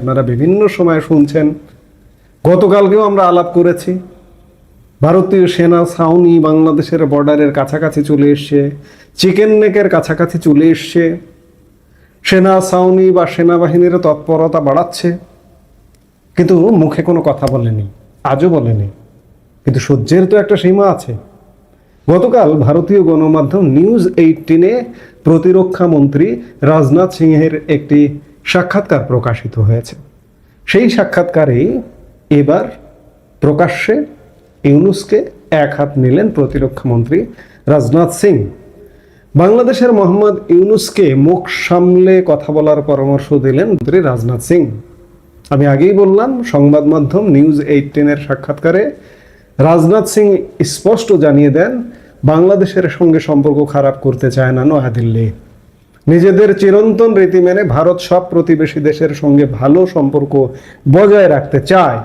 আপনারা বিভিন্ন সময় শুনছেন, গতকালকেও আমরা আলাপ করেছি। ভারতীয় সেনা সাউনি বাংলাদেশের বর্ডারের কাছাকাছি চলে এসছে, চিকেন নেকের কাছাকাছি চলে এসছে। সেনা ছাউনি বা সেনাবাহিনীর তৎপরতা বাড়াচ্ছে। কিন্তু মুখে কোনো কথা বলেনি, আজও বলেনি। কিন্তু সহ্যের তো একটা সীমা আছে। গতকাল ভারতীয় গণমাধ্যম নিউজ এইটিনে প্রতিরক্ষা মন্ত্রী রাজনাথ সিংহের একটি সাক্ষাৎকার প্রকাশিত হয়েছে। সেই সাক্ষাৎকারেই এবার প্রকাশ্যে ইউনুসকে এক হাত নিলেন প্রতিরক্ষামন্ত্রী রাজনাথ সিং। বাংলাদেশের মোহাম্মদ ইউনুসকে মুখ সামলে কথা বলার পরামর্শ দিলেন মন্ত্রী রাজনাথ সিং। আমি আগেই বললাম, সংবাদ মাধ্যম নিউজ এইটিনের সাক্ষাৎকারে রাজনাথ সিং স্পষ্ট জানিয়ে দেন, বাংলাদেশের সঙ্গে সম্পর্ক খারাপ করতে চায় না নয়াদিল্লি। নিজেদের চিরন্তন রীতি মেনে ভারত সব প্রতিবেশী দেশের সঙ্গে ভালো সম্পর্ক বজায় রাখতে চায়।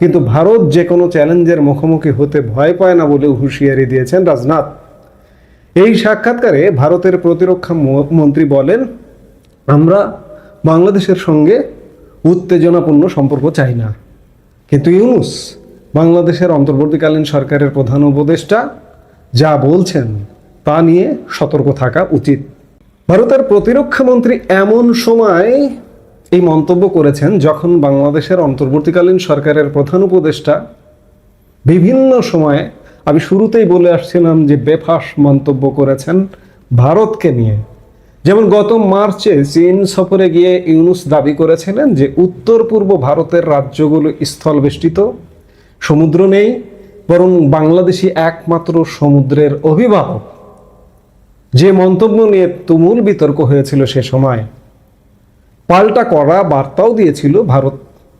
কিন্তু ভারত যে কোনো চ্যালেঞ্জের মুখোমুখি হতে ভয় পায় না বলেও হুঁশিয়ারি দিয়েছেন রাজনাথ। এই সাক্ষাৎকারে ভারতের প্রতিরক্ষা মন্ত্রী বলেন, আমরা বাংলাদেশের সঙ্গে উত্তেজনাপূর্ণ সম্পর্ক চাই না। কিন্তু ইউনুস, বাংলাদেশের অন্তর্বর্তীকালীন সরকারের প্রধান উপদেষ্টা যা বলছেন তা নিয়ে সতর্ক থাকা উচিত। ভারতের প্রতিরক্ষা মন্ত্রী এমন সময় এই মন্তব্য করেছেন যখন বাংলাদেশের অন্তর্বর্তীকালীন সরকারের প্রধান উপদেষ্টা বিভিন্ন সময়ে, আমি শুরুতেই বলে আসছিলাম যে বেফাস মন্তব্য করেছেন ভারতকে নিয়ে। যেমন গত মার্চে চীন সফরে গিয়ে ইউনুস দাবি করেছিলেন যে উত্তর পূর্ব ভারতের রাজ্যগুলো স্থলবেষ্টিত, সমুদ্র নেই, বরং বাংলাদেশি একমাত্র সমুদ্রের অভিভাবক যে মন্তব্য নিয়ে তুমুল বিতর্ক হয়েছিল সে সময়, পাল্টা করা বার্তাও দিয়েছিল ভারত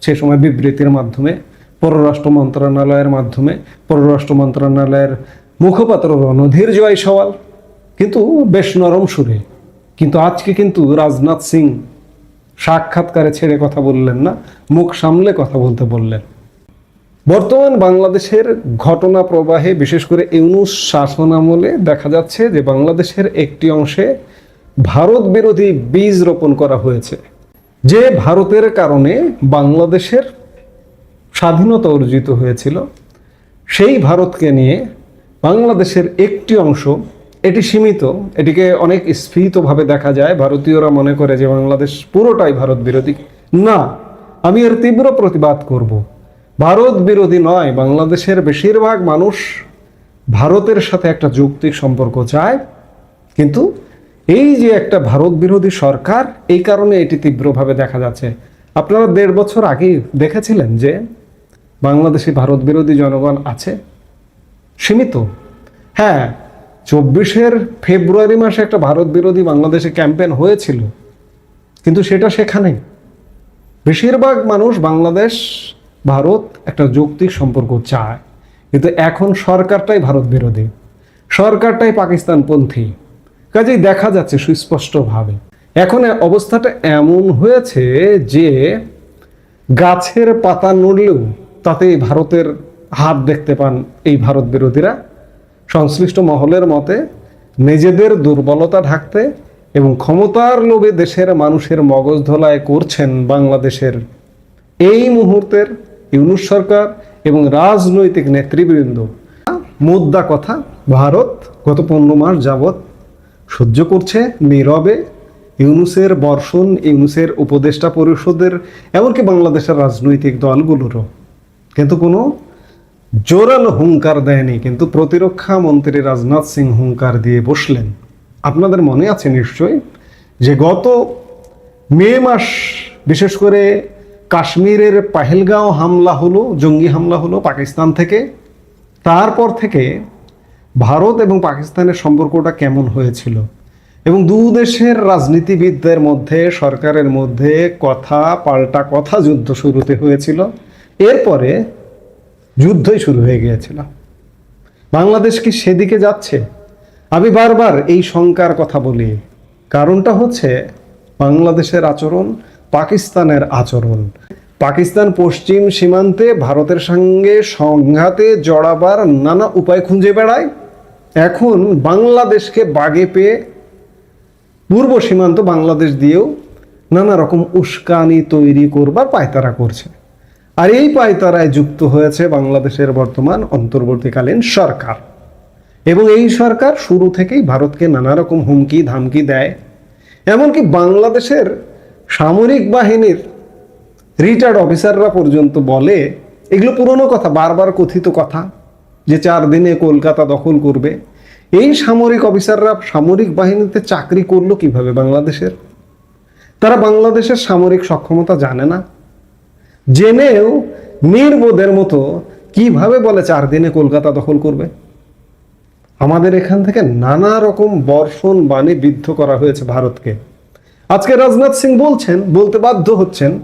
সে সময় বিবৃতির মাধ্যমে, পররাষ্ট্র মন্ত্রণালয়ের মাধ্যমে, পররাষ্ট্র মন্ত্রণালয়ের মুখপাত্র রণধীর জয় সওয়াল, কিন্তু বেশ নরম সুরে, কিন্তু আজকে কিন্তু রাজনাথ সিং সাক্ষাৎকারে ছেড়ে কথা বললেন না, মুখ সামলে কথা বলতে বললেন। বর্তমান বাংলাদেশের ঘটনা প্রবাহে বিশেষ করে ইউনুস শাসন আমলে দেখা যাচ্ছে যে বাংলাদেশের একটি অংশে ভারত বিরোধী বীজ রোপণ করা হয়েছে, যে ভারতের কারণে বাংলাদেশের স্বাধীনতা অর্জিত হয়েছিল। সেই ভারতকে নিয়ে বাংলাদেশের একটি অংশ, এটি সীমিত, এটিকে অনেক স্ফীতভাবে দেখা যায়, ভারতীয়রা মনে করে যে বাংলাদেশ পুরোটাই ভারত বিরোধী। না, আমি এর তীব্র প্রতিবাদ করব। ভারত বিরোধী নয়, বাংলাদেশের বেশিরভাগ মানুষ ভারতের সাথে একটা যৌক্তিক সম্পর্ক চায়। কিন্তু এই যে একটা ভারত বিরোধী সরকার, এই কারণে এটি তীব্রভাবে দেখা যাচ্ছে। আপনারা দেড় বছর আগেই দেখেছিলেন যে বাংলাদেশে ভারত বিরোধী জনগণ আছে, সীমিত। হ্যাঁ চব্বিশের ফেব্রুয়ারি মাসে একটা ভারত বিরোধী বাংলাদেশে ক্যাম্পেন হয়েছিল, কিন্তু সেটা সেখানে বেশিরভাগ মানুষ বাংলাদেশ ভারত একটা যৌক্তিক সম্পর্ক চায়। কিন্তু এখন সরকারটাই ভারত বিরোধী। সরকারটাই পাকিস্তানপন্থী। কাজেই দেখা যাচ্ছে সুস্পষ্টভাবে। এখন অবস্থাটা এমন হয়েছে যে গাছের পাতা নড়লেও তাতে ভারতের হাত দেখতে পান এই ভারত বিরোধীরা। সংশ্লিষ্ট মহলের মতে, নিজেদের দুর্বলতা ঢাকতে এবং ক্ষমতার লোভে দেশের মানুষের মগজ ধোলায় করছেন বাংলাদেশের এই মুহূর্তের ইউনুস সরকার এবং রাজনৈতিক নেতৃবৃন্দ। মুদ্রা কথা, ভারত গত পনেরো মাস যাবৎ সহ্য করছে নীরবে ইউনুসের বর্ষণ, ইউনুসের উপদেষ্টা পরিষদের, এমনকি বাংলাদেশের রাজনৈতিক দলগুলোরও। কিন্তু কোনো জোরালো হুঙ্কার দেয়নি, কিন্তু প্রতিরক্ষা মন্ত্রী রাজনাথ সিং হুঙ্কার দিয়ে বসলেন। আপনাদের মনে আছে নিশ্চয়ই যে গত মে মাস, বিশেষ করে কাশ্মীরের পাহেলগাঁও হামলা হলো, জঙ্গি হামলা হলো পাকিস্তান থেকে। তারপর থেকে ভারত এবং পাকিস্তানের সম্পর্কটা কেমন হয়েছিল? এবং দু দেশের রাজনীতিবিদদের মধ্যে, সরকারের মধ্যে কথা, পাল্টা কথা যুদ্ধ শুরুতে হয়েছিল। এরপরে যুদ্ধই শুরু হয়ে গিয়েছিল। বাংলাদেশ কি সেদিকে যাচ্ছে? আমি বারবার এই শঙ্কার কথা বলি। কারণটা হচ্ছে বাংলাদেশের আচরণ পাকিস্তানের আচরণ। পাকিস্তান পশ্চিম সীমান্তে ভারতের সঙ্গে সংঘাতে জড়াবার নানা উপায় খুঁজে বেড়ায়। এখন বাংলাদেশকে বাগে পেয়ে পূর্ব সীমান্ত বাংলাদেশ দিয়েও নানা রকম উস্কানি তৈরি করবার পায়তারা করছে। আর এই পায়তারায় যুক্ত হয়েছে বাংলাদেশের বর্তমান অন্তর্বর্তীকালীন সরকার। এবং এই সরকার শুরু থেকেই ভারতকে নানা রকম হুমকি ধামকি দেয়। এমনকি বাংলাদেশের সামরিক বাহিনীর রিটায়ার্ড অফিসাররা পর্যন্ত বলে, এগুলো পুরনো কথা, বারবার কথিত কথা, যে চার দিনে কলকাতা দখল করবে। এই সামরিক অফিসাররা সামরিক বাহিনীতে চাকরি করল কীভাবে বাংলাদেশের? তারা বাংলাদেশের সামরিক সক্ষমতা জানে না। জেনেও নির্বোধের মতো কীভাবে বলে চার দিনে কলকাতা দখল করবে? আমাদের এখান থেকে নানা রকম বর্ষণ বাণী বিদ্ধ করা হয়েছে ভারতকে। আজকে রাজনাথ সিং বলছেন, বলতে বাধ্য হচ্ছেন,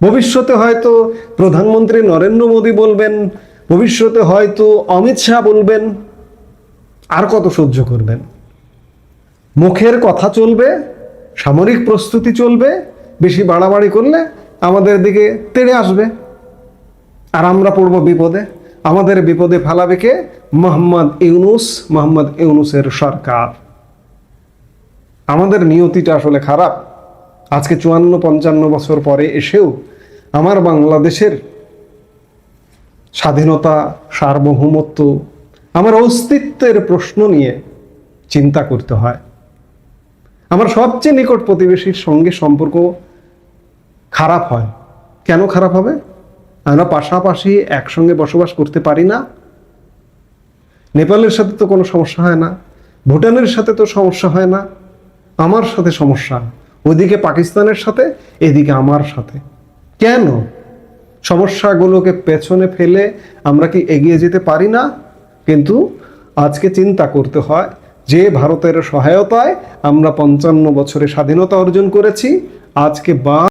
ভবিষ্যতে হয়তো প্রধানমন্ত্রী নরেন্দ্র মোদী বলবেন, ভবিষ্যতে হয়তো অমিত শাহ বলবেন, আর কত সহ্য করবেন? মুখের কথা চলবে, সামরিক প্রস্তুতি চলবে, বেশি বাড়াবাড়ি করলে আমাদের দিকে তেড়ে আসবে। আর আমরা পড়ব বিপদে, আমাদের বিপদে ফালাবে কে? মোহাম্মদ ইউনুস, মোহাম্মদ ইউনুসের সরকার। আমাদের নিয়তিটা আসলে খারাপ। আজকে চুয়ান্ন, পঞ্চান্ন বছর পরে এসেও আমার বাংলাদেশের স্বাধীনতা, সার্বভৌমত্ব, আমার অস্তিত্বের প্রশ্ন নিয়ে চিন্তা করতে হয়। আমার সবচেয়ে নিকট প্রতিবেশীর সঙ্গে সম্পর্ক খারাপ হয়। কেন খারাপ হবে? আমরা পাশাপাশি একসঙ্গে বসবাস করতে পারি না। নেপালের সাথে তো কোনো সমস্যা হয় না। ভুটানের সাথে তো সমস্যা হয় না। আমার সাথে সমস্যা ওদিকে পাকিস্তানের সাথে, এদিকে আমার সাথে। কেন? সমস্যাগুলোকে পেছনে ফেলে আমরা কি এগিয়ে যেতে পারি না? কিন্তু আজকে চিন্তা করতে হয়, যে ভারতের সহায়তায় আমরা পঞ্চান্ন বছরে স্বাধীনতা অর্জন করেছি, আজকে বা